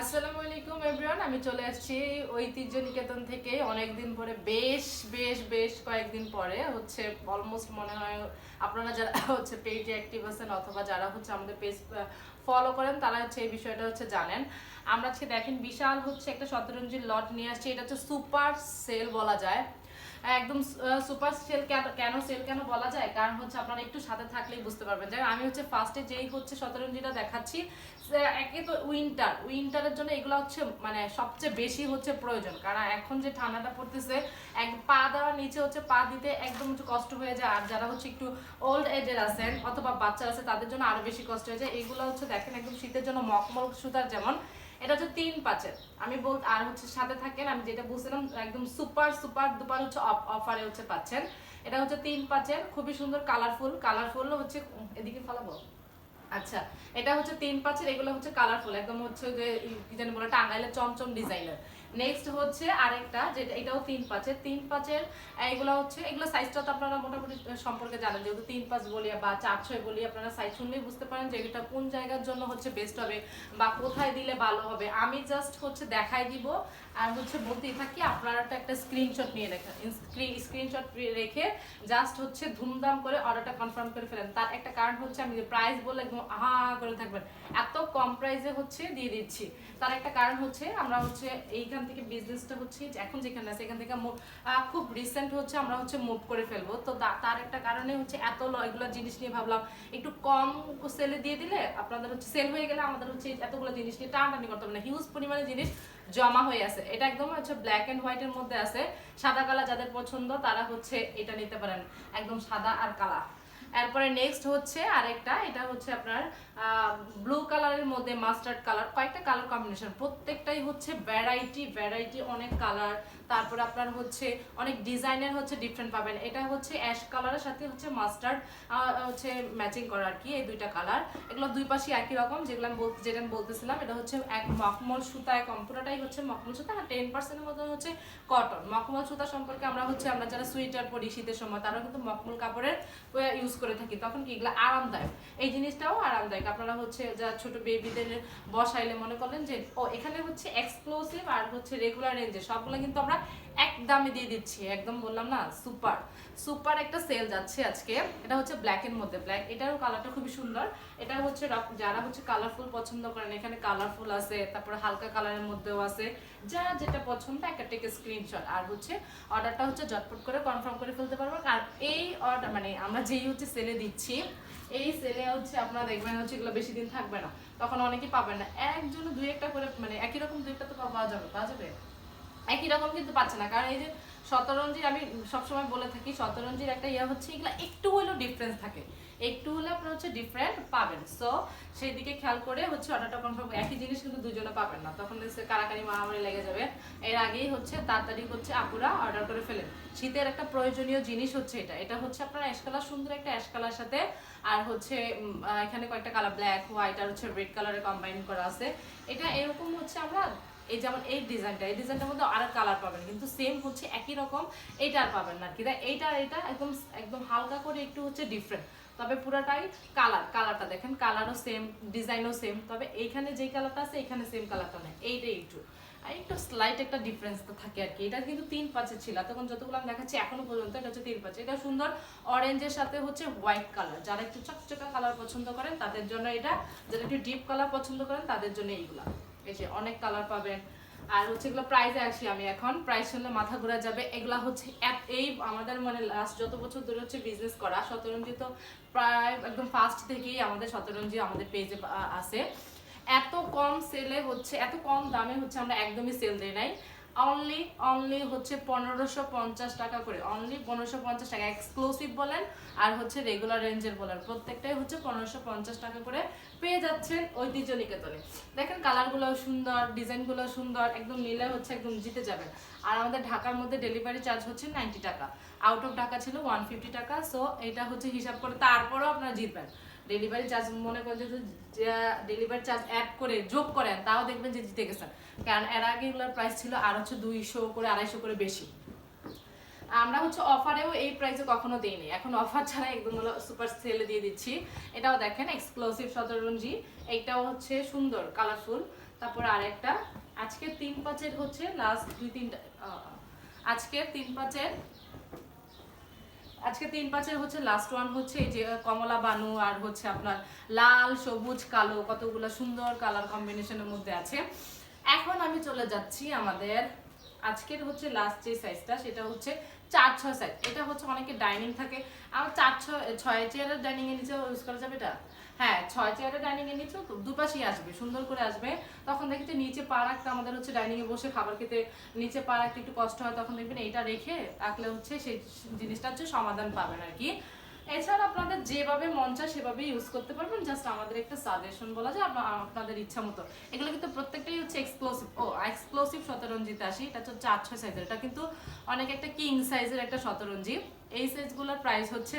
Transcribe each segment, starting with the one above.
আসসালামু আলাইকুম এভরিওয়ান আমি চলে আসছি ঐতিহ্য নিকেতন থেকে। অনেকদিন পরে, বেশ বেশ বেশ কয়েকদিন পরে হচ্ছে অলমোস্ট মনে হয় আপনারা যারা হচ্ছে পেজে অ্যাক্টিভ আছেন অথবা যারা হচ্ছে আমাদের পেজ ফলো করেন, তারা হচ্ছে এই বিষয়টা হচ্ছে জানেন। আমরা আজকে দেখেন বিশাল হচ্ছে একটা শতরঞ্জির লট নিয়ে আসছি। এটা হচ্ছে সুপার সেল বলা যায়। একদম সুপার সেল কেন সেল কেন বলা যায়? কারণ হচ্ছে আপনারা একটু সাথে থাকলেই বুঝতে পারবেন। যে আমি হচ্ছে ফার্স্টে যেই হচ্ছে শতরঞ্জিটা দেখাচ্ছি একে তো উইন্টার উইন্টারের জন্য এগুলো হচ্ছে মানে সবচেয়ে বেশি হচ্ছে প্রয়োজন। কারণ এখন যে ঠান্ডাটা পড়তেছে, এক পা দেওয়ার নিচে হচ্ছে পা দিতে একদম হচ্ছে কষ্ট হয়ে যায়। আর যারা হচ্ছে একটু ওল্ড এজের আছেন অথবা বাচ্চা আছে, তাদের জন্য আরও বেশি কষ্ট হয়ে যায়। এগুলো হচ্ছে দেখেন একদম শীতের জন্য মকমল সুতার যেমন এটা হচ্ছে তিন পাঁচের। আমি বল আর হচ্ছে সাথে থাকেন, আমি যেটা বুঝছিলাম একদম সুপার সুপার দুপার হচ্ছে অফারে হচ্ছে পাচ্ছেন। এটা হচ্ছে তিন পাঁচের, খুবই সুন্দর কালারফুল কালারফুল হচ্ছে এদিকে ফলাবো। আচ্ছা এটা হচ্ছে তিন পাঁচের, এগুলো হচ্ছে কালারফুল একদম হচ্ছে যে কি জানি বলে টাঙ্গাইলে চমচম ডিজাইনের নেক্সট হচ্ছে আরেকটা, যেটা এটাও তিন পাঁচের তিন পাঁচের, এগুলো হচ্ছে, এগুলো সাইজটা তো আপনারা মোটামুটি সম্পর্কে জানেন, যেহেতু তিন পাঁচ বলি বা চার ছয় বলি, আপনারা সাইজ শুনলেই বুঝতে পারেন যে এটা কোন জায়গার জন্য হচ্ছে বেস্ট হবে বা কোথায় দিলে ভালো হবে। আমি জাস্ট হচ্ছে দেখাই দিব, আর হচ্ছে বলতেই থাকি, আপনারা তো একটা স্ক্রিনশট নিয়ে রেখে স্ক্রিনশট রেখে জাস্ট হচ্ছে ধুমধাম করে অর্ডারটা কনফার্ম করে ফেলেন। তার একটা কারণ হচ্ছে আমি যে প্রাইস বলে একদম আহা করে থাকবেন। এত কম প্রাইসে হচ্ছে দিয়ে দিচ্ছি। তার একটা কারণ হচ্ছে আমরা হচ্ছে এইখান থেকে বিজনেসটা হচ্ছে এখন যেখানে আছে, এখান থেকে খুব রিসেন্ট হচ্ছে আমরা হচ্ছে মুভ করে ফেলব। তো তার একটা কারণে হচ্ছে এত এগুলো জিনিস নিয়ে ভাবলাম, একটু কম সেলে দিয়ে দিলে আপনাদের হচ্ছে সেল হয়ে গেলে আমাদের হচ্ছে এতগুলো জিনিস নিয়ে টানাটানি করতে হবে না। হিউজ পরিমাণে জিনিস জমা হয়ে আছে। এটা একদম হচ্ছে ব্ল্যাক এন্ড হোয়াইট এর মধ্যে আছে। সাদা কালার যাদের পছন্দ, তারা হচ্ছে এটা নিতে পারেন। একদম সাদা আর কালা। এরপরে নেক্সট হচ্ছে আরেকটা, এটা হচ্ছে আপনার ব্লু কালারের মধ্যে মাস্টার্ড কালার কয়েকটা কালার কম্বিনেশন প্রত্যেকটাই হচ্ছে ভ্যারাইটি ভ্যারাইটি অনেক কালার তারপরে আপনার হচ্ছে অনেক ডিজাইনের হচ্ছে ডিফারেন্ট পাবেন। এটা হচ্ছে অ্যাশ কালারের সাথে হচ্ছে মাস্টার্ড হচ্ছে ম্যাচিং করা আর কি, এই দুইটা কালার এগুলো দুই পাশে একই রকম, যেগুলো আমি বলতে যেটা আমি বলতেছিলাম, এটা হচ্ছে এক মখমল সুতায় কম পুরোটাই হচ্ছে মখমল সুতা, আর টেন পার্সেন্টের মধ্যে হচ্ছে কটন মখমল সুতা সম্পর্কে আমরা হচ্ছে আমরা যারা সোয়েটার পরি শীতের সময় তারা কিন্তু মকমল কাপড়ের ইউজ করে থাকি। তখন কি এগুলো আরামদায়ক? এই জিনিসটাও আরামদায়ক। আপনারা হচ্ছে যা ছোট বেবিদের বসাইলে মনে করলেন যে, ও এখানে হচ্ছে এক্সক্লুসিভ আর হচ্ছে রেগুলার রেঞ্জে সবগুলো কিন্তু আমরা এক দামে দিয়ে দিচ্ছি, একদম বললাম না, সুপার। সুপার একটা সেল যাচ্ছে আজকে, এটা হচ্ছে ব্ল্যাক এর মধ্যে। ব্ল্যাক এটারও কালারটা খুবই সুন্দর। এটা হচ্ছে যারা হচ্ছে কালারফুল পছন্দ করেন, এখানে কালারফুল আছে, তারপরে হালকা কালারের মধ্যেও আছে, যা যেটা পছন্দ, একটা টেকে স্ক্রিনশট আর হচ্ছে অর্ডারটা হচ্ছে ঝটপট করে কনফার্ম করে ফেলতে পারব। আর এই অর্ডার মানে আমরা যেই হচ্ছে সেলে দিচ্ছি, এই সেলে হচ্ছে আপনারা দেখবেন হচ্ছে এগুলো বেশি দিন থাকবে না। তখন অনেকেই পাবেন না। একজনে দুই একটা করে মানে একই রকম দুই একটা তো পাওয়া যাবে পাওয়া যাবে? একই রকম কিন্তু পাচ্ছে না। কারণ এই যে শতরঞ্জির আমি সবসময় বলে থাকি, শতরঞ্জির একটা ইয়ে হচ্ছে, এগুলো একটু হলেও ডিফারেন্স থাকে। একটু হলে আপনার হচ্ছে ডিফারেন্ট পাবেন। সো সেই দিকে খেয়াল করে হচ্ছে অর্ডারটা কনফার্ম একই জিনিস কিন্তু দুজনে পাবেন না। তখন হচ্ছে কারাকারি মারামারি লেগে যাবে। এর আগেই হচ্ছে তাড়াতাড়ি হচ্ছে আপুরা অর্ডার করে ফেলেন। শীতের একটা প্রয়োজনীয় জিনিস হচ্ছে এটা। এটা হচ্ছে আপনার অ্যাশ কালার সুন্দর একটা অ্যাশ কালার সাথে, আর হচ্ছে এখানে কয়েকটা কালার ব্ল্যাক হোয়াইট আর হচ্ছে রেড কালারে কম্বাইন করা আছে। এটা এরকম হচ্ছে আমরা এই যেমন এই ডিজাইনটা, এই ডিজাইনটার মধ্যে আর কালার পাবেন, কিন্তু সেম হচ্ছে একই রকম, এইটা আর পাবেন না কি। এইটা এটা একদম একদম হালকা করে একটু হচ্ছে ডিফারেন্ট তবে পুরাটাই কালার কালারটা দেখেন কালারও সেম ডিজাইনও সেম তবে এইখানে যেই কালারটা আছে এখানে সেম কালারটা নেই। এইটাই একটু। আর একটু স্লাইট একটা ডিফারেন্স তো থাকে আর কি। এটা কিন্তু তিন পাঁচে ছিল তখন যতগুলো আমি দেখাচ্ছি, এখনও পর্যন্ত এটা হচ্ছে তিন পাঁচে। এটা সুন্দর অরেঞ্জের সাথে হচ্ছে হোয়াইট কালার যারা একটু চকচকা কালার পছন্দ করেন, তাদের জন্য এটা, যারা একটু ডিপ কালার পছন্দ করেন, তাদের জন্য এইগুলা। যে অনেক কালার পাবেন। আর হচ্ছে এগুলো প্রাইজে আসি আমি এখন। প্রাইস শুনলে মাথা ঘোরা যাবে। এগুলা হচ্ছে এই আমাদের মানে লাস্ট যত বছর ধরে হচ্ছে বিজনেস করা, শতরঞ্জি তো প্রায় একদম ফার্স্ট থেকেই আমাদের শতরঞ্জি আমাদের পেজে আসে এত কম সেলে হচ্ছে, এত কম দামে হচ্ছে আমরা একদমই সেল দিই নাই। অনলি অনলি হচ্ছে পনেরোশো পঞ্চাশ টাকা করে। অনলি পনেরোশো পঞ্চাশ টাকা। এক্সক্লুসিভ বলেন, আর হচ্ছে রেগুলার রেঞ্জের বলেন। প্রত্যেকটাই হচ্ছে পনেরোশো পঞ্চাশ টাকা করে পেয়ে যাচ্ছেন ঐতিহ্য নিকেতনে দেখেন কালারগুলো সুন্দর ডিজাইনগুলো সুন্দর, একদম নিলে হচ্ছে একদম জিতে যাবেন। আর আমাদের ঢাকার মধ্যে ডেলিভারি চার্জ হচ্ছে নাইনটি টাকা। আউট অফ ঢাকা ছিল ওয়ান ফিফটি টাকা সো এটা হচ্ছে হিসাব করে তারপরেও আপনারা জিতবেন। ডেলিভারি চার্জ মনে করেন যদি ডেলিভারি চার্জ অ্যাড করে, যোগ করেন তাও দেখবেন যে জিতে গেছেন কারণ এর আগে এগুলোর প্রাইস ছিল আর হচ্ছে দুইশো করে, আড়াইশো করে বেশি। আমরা হচ্ছে অফারেও এই প্রাইসে কখনো দিইনি। এখন অফার ছাড়া একদম সুপার সেলে দিয়ে দিচ্ছি। এটাও দেখেন এক্সক্লুসিভ শতরঞ্জি। এইটাও হচ্ছে সুন্দর কালারফুল তারপর আরেকটা আজকে তিন পাঁচের হচ্ছে লাস্ট দুই তিনটা আজকের তিন পাঁচের আজকে তিন পাঁচের হচ্ছে লাস্ট ওয়ান হচ্ছে এই যে কমলা বানু আর হচ্ছে আপনার লাল, সবুজ, কালো, কতগুলো সুন্দর কালার কম্বিনেশনের মধ্যে আছে। এখন আমি চলে যাচ্ছি আমাদের আজকের হচ্ছে লাস্ট যে সাইজটা সেটা হচ্ছে চার ছয় সাইজ এটা হচ্ছে অনেকে ডাইনিং থাকে। আমার চার ছয় ছয় চেয়ারের ডাইনিং নিচে ইউজ করা যাবে এটা? হ্যাঁ ছয় চেয়ারের ডাইনিং এর তো দুপাশেই আসবে, সুন্দর করে আসবে। তখন দেখতে নিচে পা রাখতে আমাদের হচ্ছে ডাইনিং এ বসে খাবার খেতে নিচে পা রাখতে একটু কষ্ট হয়, তখন দেখবেন এইটা রেখে রাখলে হচ্ছে সেই জিনিসটা হচ্ছে সমাধান পাবেন আর কি। এছাড়া আপনাদের যেভাবে মন চায় সেভাবে ইউজ করতে পারবেন। জাস্ট আমাদের একটা সাজেশন বলা যায় আপনাদের ইচ্ছা মতো। এগুলো কিন্তু প্রত্যেকটাই হচ্ছে এক্সক্লুসিভ ও এক্সক্লুসিভ শতরঞ্জিতে আসি। এটা হচ্ছে চার, ছয় সাইজের এটা কিন্তু অনেক একটা কিং সাইজের একটা শতরঞ্জি। এই সাইজগুলোর প্রাইস হচ্ছে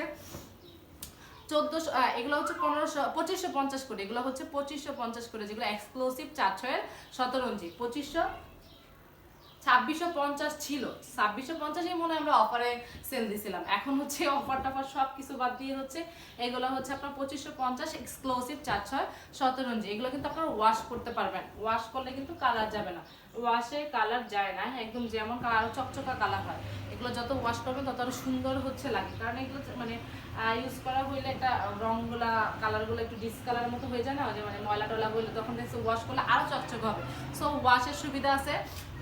চোদ্দোশো এগুলো হচ্ছে পনেরোশো, পঁচিশশো পঞ্চাশ করে এগুলো হচ্ছে পঁচিশশো পঞ্চাশ করে যেগুলো এক্সক্লুসিভ চার ছয়ের শতরঞ্জি। পঁচিশশো ছাব্বিশশো পঞ্চাশ ছিল। ছাব্বিশশো পঞ্চাশই মনে হয় আমরা অফারে সেল দিছিলাম। এখন হচ্ছে অফার টফার সব কিছু বাদ দিয়ে হচ্ছে এগুলো হচ্ছে আপনার পঁচিশশো পঞ্চাশ এক্সক্লুসিভ চার ছয় শতরঞ্জি এগুলো কিন্তু আপনারা ওয়াশ করতে পারবেন। ওয়াশ করলে কিন্তু কালার যাবে না। ওয়াশে কালার যায় না একদম যেমন কালার চকচকা কালার হয়। এগুলো যত ওয়াশ করবেন তত আরও সুন্দর হচ্ছে লাগে। কারণ এগুলো মানে ইউজ করা হইলে একটা রংগুলা কালারগুলো একটু ডিসকালার মতো হয়ে যায় না? যে মানে ময়লা টলা হইলে তখন দেখছে ওয়াশ করলে আরও চকচক হবে। সো ওয়াশের সুবিধা আছে।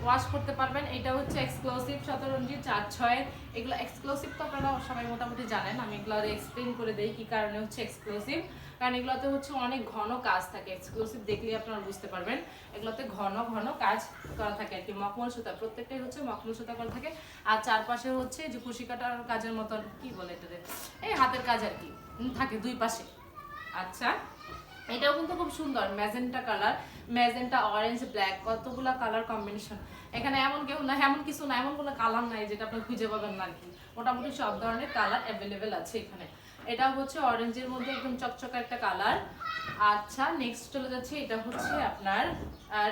ওয়াশ করতে পারবেন। এটা হচ্ছে এক্সক্লুসিভ শতরঞ্জি চার ছয়। এগুলো এক্সক্লুসিভ তো আপনারা সবাই মোটামুটি জানেন। আমি এগুলো এক্সপ্লেন করে দেই কি কারণে হচ্ছে এক্সক্লুসিভ কারণ এগুলোতে হচ্ছে অনেক ঘন কাজ থাকে। এক্সক্লুসিভ দেখলেই আপনারা বুঝতে পারবেন। এগুলোতে ঘন ঘন কাজ করা থাকে আর কি। মখমল সুতা, প্রত্যেকটাই হচ্ছে মখমল সুতা করা থাকে। আর চারপাশে হচ্ছে যে কুশি কাটার কাজের মতন, কি বলে এটাতে এই হাতের কাজ আর কি। থাকে দুই পাশে। আচ্ছা। এটাও কিন্তু খুব সুন্দর, magenta colour, magenta orange black কতগুলা কালার কম্বিনেশন এখানে এমন কেউ না, এমন কিছু না, এমন কোনো কালার নাই যেটা আপনি খুঁজে পাবেন না আর কি। মোটামুটি সব ধরনের কালার অ্যাভেলেবেল আছে এখানে। এটা হচ্ছে অরেঞ্জের মধ্যে একদম চকচকা একটা কালার আচ্ছা নেক্সট চলে যাচ্ছে, এটা হচ্ছে আপনার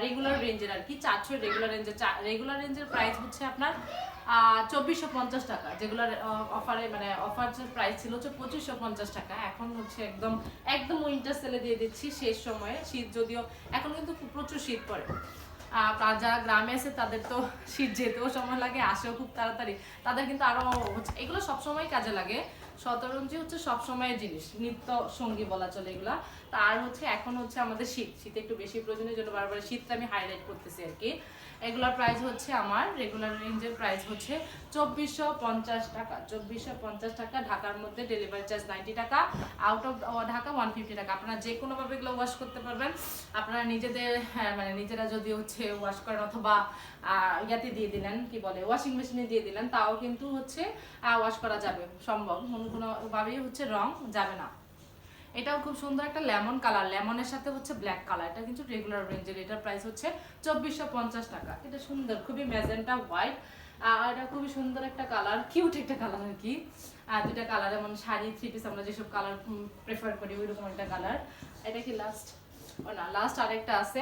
রেগুলার রেঞ্জের আর কি, চারশো রেগুলার রেঞ্জের রেগুলার রেঞ্জের প্রাইস হচ্ছে আপনার চব্বিশশো পঞ্চাশ টাকা। যেগুলোর অফারে মানে অফার যে প্রাইস ছিল হচ্ছে পঁচিশশো পঞ্চাশ টাকা। এখন হচ্ছে একদম একদম উইন্টার সেলে দিয়ে দিচ্ছি শেষ সময়ে। শীত যদিও এখন কিন্তু প্রচুর শীত পড়ে। আর যারা গ্রামে আছে তাদের তো শীত যেতেও সময় লাগে, আসেও খুব তাড়াতাড়ি। তাদের কিন্তু আরও হচ্ছে, এগুলো সবসময় কাজে লাগে। শতরঞ্জি হচ্ছে সবসময়ের জিনিস, নিত্য সঙ্গী বলা চলে এগুলা। তার হচ্ছে এখন হচ্ছে আমাদের শীত, শীতে একটু বেশি প্রয়োজনের জন্য বারবার শীতটা আমি হাইলাইট করতেছি আর কি। এগুলোর প্রাইস হচ্ছে আমার রেগুলার রেঞ্জের প্রাইস হচ্ছে চব্বিশশো পঞ্চাশ টাকা। চব্বিশশো পঞ্চাশ টাকা ঢাকার মধ্যে ডেলিভারি চার্জ নাইনটি টাকা out of Dhaka one fifty টাকা। আপনারা যে কোনোভাবে এগুলো ওয়াশ করতে পারবেন আপনারা নিজেদের হ্যাঁ, মানে নিজেরা যদি হচ্ছে ওয়াশ করেন অথবা ইয়াতে দিয়ে দিলেন কি বলে ওয়াশিং মেশিনে দিয়ে দিলেন তাও কিন্তু হচ্ছে ওয়াশ করা যাবে সম্ভব। কোনো কোনোভাবেই হচ্ছে রং যাবে না। এটাও খুব সুন্দর একটা লেমন কালার। লেমনের সাথে হচ্ছে ব্ল্যাক কালার। এটা কিন্তু রেগুলার রেঞ্জের এটার প্রাইস হচ্ছে চব্বিশশো পঞ্চাশ টাকা। এটা সুন্দর, খুবই ম্যাজেন্টা হোয়াইট আর এটা খুবই সুন্দর একটা কালার। কিউট একটা কালার আর কি। আর দুটা কালার। যেমন শাড়ি থ্রি পিস আমরা যেসব কালার প্রেফার করি, ওইরকম একটা কালার। এটা কি লাস্ট না লাস্ট আরেকটা আছে।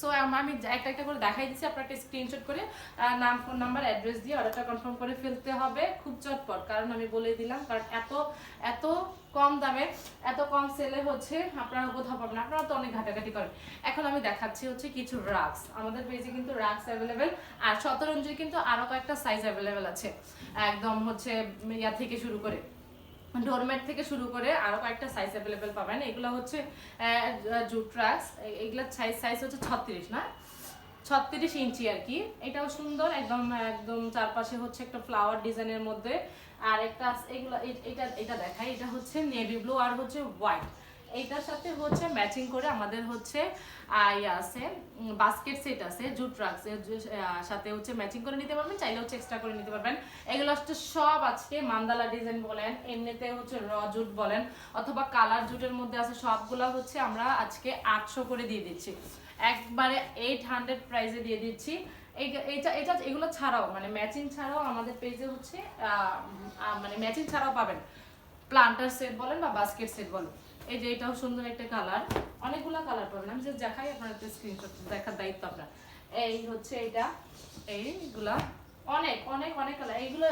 সো আমি একটা একটা করে দেখাই দিচ্ছি আপনার একটা স্ক্রিনশট করে নাম ফোন নাম্বার অ্যাড্রেস দিয়ে অর্ডারটা কনফার্ম করে ফেলতে হবে, খুব চটপট, কারণ আমি বলে দিলাম, কারণ এত এত কম দামে, এত কম সেলে হচ্ছে, আপনারা কোথাও পাবেন আপনারা তো অনেক ঘাটাঘাটি করেন। এখন আমি দেখাচ্ছি হচ্ছে কিছু রাক্স আমাদের পেজে কিন্তু রাক্স অ্যাভেলেবেল আর শতরঞ্জির কিন্তু আরও কয়েকটা সাইজ অ্যাভেলেবেল আছে, একদম হচ্ছে ইয়া থেকে শুরু করে। ডোরমেট থেকে শুরু করে আরও কয়েকটা সাইজ অ্যাভেলেবেল পাবেন। এগুলো হচ্ছে জুট ট্রাক্স এগুলোর সাইজ সাইজ হচ্ছে ছত্রিশ, না? ছত্রিশ ইঞ্চি আর কি। এটাও সুন্দর, একদম একদম চারপাশে হচ্ছে একটা ফ্লাওয়ার ডিজাইনের মধ্যে। আর একটা এগুলো এটা এটা দেখায় এটা হচ্ছে নেভি ব্লু আর হচ্ছে হোয়াইট এইটার সাথে হচ্ছে ম্যাচিং করে আমাদের হচ্ছে ইয়ে আছে বাস্কেট সেট আছে, জুট রাখস সাথে হচ্ছে ম্যাচিং করে নিতে পারবেন চাইলে হচ্ছে এক্সট্রা করে নিতে পারবেন। এগুলো হচ্ছে সব আজকে মান্দালা ডিজাইন বলেন, এমনিতে হচ্ছে র জুট বলেন, অথবা কালার জুটের মধ্যে আছে, সবগুলো হচ্ছে আমরা আজকে আটশো করে দিয়ে দিচ্ছি। একবারে এইট হান্ড্রেড প্রাইসে দিয়ে দিচ্ছি। এই- এটা এগুলো ছাড়াও মানে ম্যাচিং ছাড়াও আমাদের পেজে হচ্ছে মানে ম্যাচিং ছাড়াও পাবেন। প্লান্টার সেট বলেন বা বাস্কেট সেট বলেন। এই যে এটাও সুন্দর একটা কালার। অনেকগুলো কালার পাবেন। আমি যে দেখাই আপনার স্ক্রিনশট দেখার দায়িত্ব আপনার। এই হচ্ছে এটা, এইগুলা। অনেক অনেক অনেক কালার। এইগুলো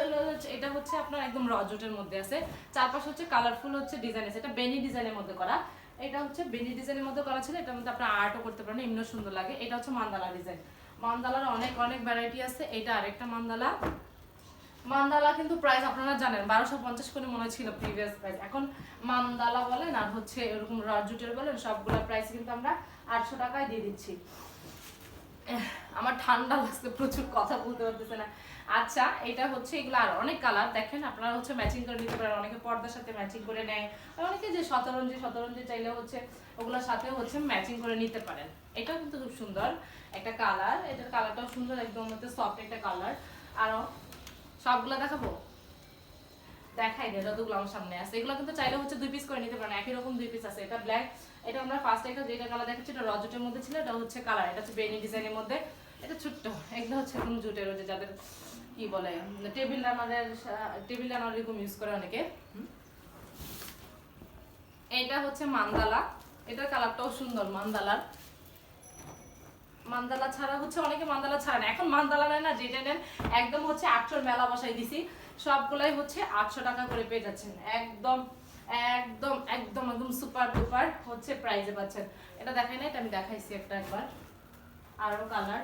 এটা হচ্ছে আপনার একদম রজটের মধ্যে আছে। চারপাশ হচ্ছে কালারফুল হচ্ছে ডিজাইন আছে। এটা বেনি ডিজাইনের মধ্যে করা। এটা হচ্ছে বেনি ডিজাইনের মধ্যে করা ছিল। এটার মধ্যে আপনার আর্টও করতে পারেন। এমনিও সুন্দর লাগে। এটা হচ্ছে মান্দালা ডিজাইন মান্দালার অনেক অনেক ভ্যারাইটি আছে। এটা আরেকটা মান্দালা। মান্দালা কিন্তু প্রাইস আপনারা জানেন, বারোশো পঞ্চাশ করে মনে ছিল প্রিভিয়াস প্রাইস এখন মান্দালা বলেন আর হচ্ছে এরকম রজুটের বলেন সবগুলোর প্রাইস কিন্তু আমরা আটশো টাকায় দিয়ে দিচ্ছি। আমার ঠান্ডা লাগছে, প্রচুর কথা বলতে পারতেছে না। আচ্ছা এটা হচ্ছে এগুলো আর অনেক কালার দেখেন, আপনারা হচ্ছে ম্যাচিং করে নিতে পারেন। অনেকে পর্দার সাথে ম্যাচিং করে নেয় অনেকে যে শতরঞ্জি শতরঞ্জি চাইলে হচ্ছে ওগুলোর সাথে হচ্ছে ম্যাচিং করে নিতে পারেন। এটাও কিন্তু খুব সুন্দর একটা কালার এটার কালারটাও সুন্দর, একদম হচ্ছে সফট একটা কালার আরও সবগুলো দেখাবো? দেখাই দে যতগুলো আমার সামনে আছে। এগুলো কিন্তু চাইলে হচ্ছে দুই পিস করে নিতে পারেন, একই রকম দুই পিস আছে। এটা ব্ল্যাক এটা আমরা ফার্স্ট একটা যেটা কালার দেখাচ্ছি, এটা রজটের মধ্যে ছিল, এটা হচ্ছে কালার এটা হচ্ছে বেনি ডিজাইনের মধ্যে। এটা ছোট্ট, এগুলো হচ্ছে এখন জুটের ওই যাদের কি বলে টেবিল রানারের টেবিল রানার এরকম ইউজ করে অনেকে। এটা হচ্ছে মান্দালা, এটার কালারটাও সুন্দর মান্দালার। মান্দালা ছাড়া হচ্ছে অনেকে মান্দালা ছাড়া না। এখন মান্দালা নেয় না, যেটা নেন, একদম হচ্ছে আটশোর মেলা বসাই দিছি। সবগুলাই হচ্ছে আটশো টাকা করে পেয়ে যাচ্ছেন। একদম একদম একদম একদম সুপার ডুপার হচ্ছে প্রাইজে পাচ্ছেন। এটা দেখাই না এটা আমি দেখাইছি একটা একবার। আরও কালার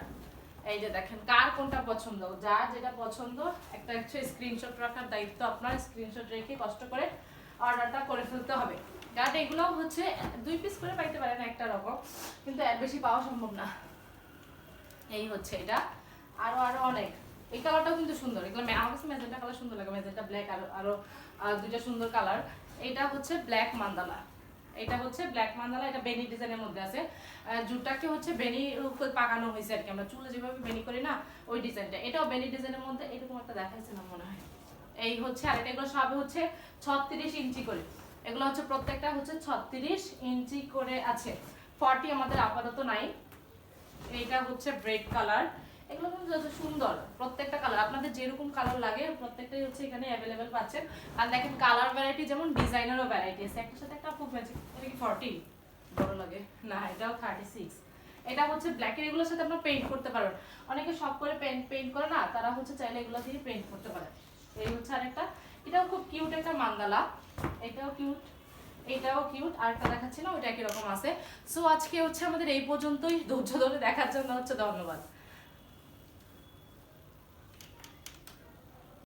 এই যে দেখেন, কার কোনটা পছন্দ? যার যেটা পছন্দ, একটা হচ্ছে স্ক্রিনশট রাখার দায়িত্ব আপনার স্ক্রিনশট রেখে কষ্ট করে অর্ডারটা করে ফেলতে হবে। কারণ এগুলো হচ্ছে, দুই পিস করে পাইতে পারেন একটা রকম, কিন্তু এর বেশি পাওয়া সম্ভব না। এই হচ্ছে এটা। আরও আরও অনেক। এই কালারটাও কিন্তু সুন্দর। এগুলো আমার কাছে মেজেন্টা কালার সুন্দর লাগে। মেজেন্টা ব্ল্যাক আরও আরও দুইটা সুন্দর কালার এটা হচ্ছে ব্ল্যাক মান্দালা এটা হচ্ছে ব্ল্যাক মান্দালা এটা বেনি ডিজাইনের মধ্যে আছে। জুটটাকে হচ্ছে বেনি পাকানো হয়েছে আর কি। আমরা চুলে যেভাবে বেনি করি না, ওই ডিজাইনটা। এটাও বেনি ডিজাইনের মধ্যে। এরকম একটা দেখাইছে না মনে হয়। এই হচ্ছে আর এটা, এগুলো সব হচ্ছে ছত্রিশ ইঞ্চি করে। এগুলো হচ্ছে প্রত্যেকটা হচ্ছে ছত্রিশ ইঞ্চি করে আছে। ফর্টি আমাদের আপাতত নাই। এইটা হচ্ছে ব্রেড কালার এগুলো কিন্তু সুন্দর, প্রত্যেকটা কালার আপনাদের যেরকম কালার লাগে, প্রত্যেকটাই হচ্ছে এখানে অ্যাভেলেবেল পাচ্ছেন। আর দেখেন কালার ভ্যারাইটি যেমন ডিজাইনেরও ভ্যারাইটি আছে। একটার সাথে একটা খুব ম্যাচিং এটা কি ফর্টি বড় লাগে। না, এটাও থার্টি সিক্স এটা হচ্ছে ব্ল্যাকের এগুলোর সাথে আপনার পেইন্ট করতে পারবেন অনেকে সব করে পেইন্ট পেইন্ট করে না, তারা হচ্ছে চাইলে এগুলো দিয়ে পেইন্ট করতে পারে। এই হচ্ছে আরেকটা। এটাও খুব কিউট একটা মান্দালা। এটাও কিউট এটাও কিউট আর একটা দেখাচ্ছি না ওইটা একই রকম আছে। সো আজকে হচ্ছে আমাদের এই পর্যন্তই। ধৈর্য ধরে দেখার জন্য হচ্ছে ধন্যবাদ।